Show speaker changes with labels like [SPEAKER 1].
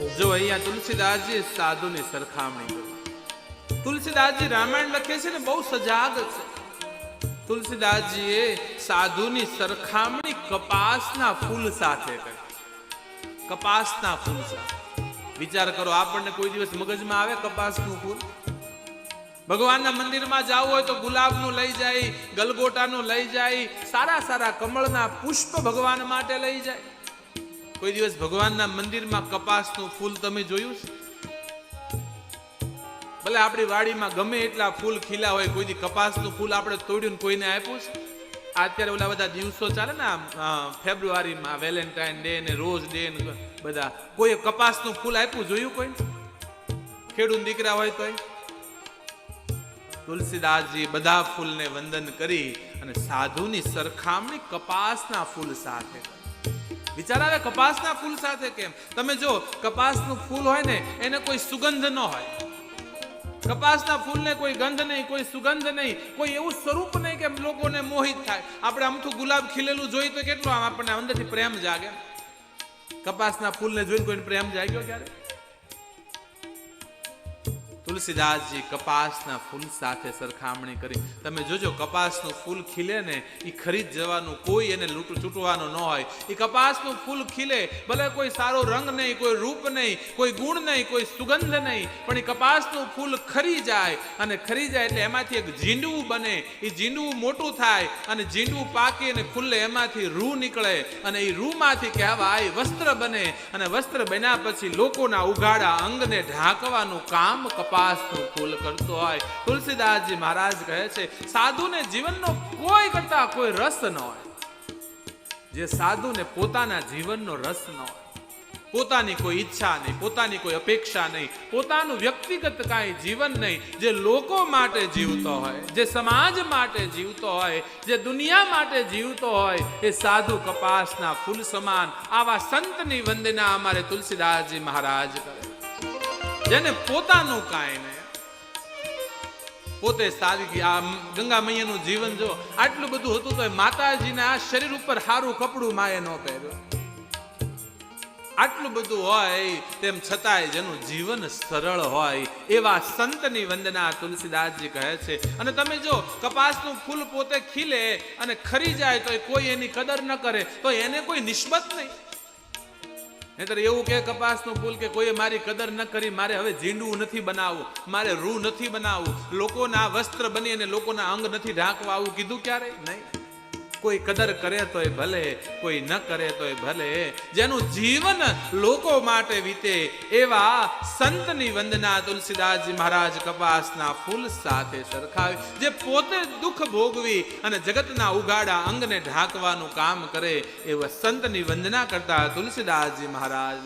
[SPEAKER 1] જો અહીંયા તુલસીદાસજી સાધુની સરખામણી તુલસીદાસજી રામાયણ લખે છે ને, બહુ સજાગ છે. તુલસીદાસજીએ સાધુની સરખામણી કપાસના ફૂલ સાથે કરી. કપાસના ફૂલ સાથે. વિચાર કરો, આપણને કોઈ દિવસ મગજમાં આવે કપાસનું ફૂલ? ભગવાનના મંદિરમાં જવું હોય તો ગુલાબનું લઈ જાય, ગલગોટાનું લઈ જાય, સારા સારા કમળના પુષ્પ ભગવાન માટે લઈ જાય. કોઈ દિવસ ભગવાનના મંદિરમાં કપાસનું ફૂલ તમે જોયું છે? ભલે આપણી વાડીમાં ગમે એટલા ફૂલ ખીલા હોય, કોઈ દી કપાસનું ફૂલ આપણે તોડ્યું કોઈને આપ્યું છે? અત્યારે ઓલા બધા દિવસો ચાલે ને ફેબ્રુઆરીમાં, વેલેન્ટાઇન ડે ને રોઝ ડે ને બધા. કોઈ કપાસનું ફૂલ આપ્યું જોયું કોઈ? ખેડૂત દીકરા હોય તોય? તુલસીદાસજી બધા ફૂલને વંદન કરી અને સાધુની સરખામણી કપાસના ફૂલ સાથે કરી. વિચાર આવે કપાસના ફૂલ સાથે કેમ? તમે જો, કપાસનું ફૂલ હોય ને, એને કોઈ સુગંધ ન હોય. કપાસના ફૂલને કોઈ ગંધ નહીં, કોઈ સુગંધ નહીં, કોઈ એવું સ્વરૂપ નહીં કે લોકોને મોહિત થાય. આપણે અમથું ગુલાબ ખીલેલું જોઈ તો કેટલું આમ આપણને અંદરથી પ્રેમ જાગે. કપાસના ફૂલને જોઈને કોઈને પ્રેમ જાગ્યો ક્યારે? તુલસીદાસજી કપાસના ફૂલ સાથે સરખામણી કરી. તમે જોજો, કપાસનું ફૂલ ખીલે ને એ ખરીદ જવાનું, કોઈ એને લૂંટ ચૂંટવાનું ન હોય. એ કપાસનું ફૂલ ખીલે, ભલે કોઈ સારો રંગ નહીં, કોઈ રૂપ નહીં, કોઈ ગુણ નહીં, કોઈ સુગંધ નહીં, પણ એ કપાસનું ફૂલ ખરી જાય. અને ખરી જાય એટલે એમાંથી એક ઝીંડવું બને. એ ઝીંડવું મોટું થાય અને ઝીંડવું પાકી અને ખુલ્લે એમાંથી રૂ નીકળે. અને એ રૂમાંથી કહેવાય વસ્ત્ર બને. અને વસ્ત્ર બન્યા પછી લોકોના ઉઘાડા અંગને ઢાંકવાનું કામ કપાસનું ફૂલ કરતો હોય. તુલસીદાસજી મહારાજ કહે છે, સાધુને જીવનનો કોઈ કરતા કોઈ રસ ન હોય. જે સાધુને પોતાના જીવનનો રસ ન હોય. પોતાની કોઈ ઈચ્છા નહીં, પોતાની કોઈ અપેક્ષા નહીં, પોતાનું વ્યક્તિગત કાંઈ જીવન નહીં, જે લોકો માટે જીવતો હોય, જે સમાજ માટે જીવતો હોય, જે દુનિયા માટે જીવતો હોય, એ સાધુ કપાસના ફૂલ સમાન આવા સંતની વંદના અમારે તુલસીદાસજી મહારાજ કરે જેને પોતાનું કાંઈ નહીં. પોતે સાદગી આ ગંગા મૈયાનું જીવન જો આટલું બધું હતું તો માતાજીને આ શરીર ઉપર સારું કપડું માએ ન પહેર્યું. આટલું બધું હોય તેમ છતાંય જેનું જીવન સરળ હોય એવા સંતની વંદના તુલસીદાસજી કહે છે. અને તમે જો કપાસનું ફૂલ પોતે ખીલે અને ખરી જાય તો કોઈ એની કદર ન કરે, તો એને કોઈ નિસ્બત નહીં. નહીતર એવું કે કપાસનું ફૂલ કે કોઈએ મારી કદર ન કરી, મારે હવે ઝીંડવું નથી બનાવવું, મારે રૂ નથી બનાવવું, લોકોના વસ્ત્ર બની અને લોકોના અંગ નથી ઢાંકવા આવું કીધું ક્યારે નહીં. કોઈ કદર કરે તોય ભલે, કોઈ ન કરે તોય ભલે. જેનું જીવન લોકો માટે વીતે એવા સંતની વંદના તુલસીદાસજી મહારાજ કપાસના ફૂલ સાથે સરખાવી, જે પોતે દુઃખ ભોગવી અને જગતના ઉગાડા અંગને ઢાંકવાનું કામ કરે એવા સંતની વંદના કરતા તુલસીદાસજી મહારાજ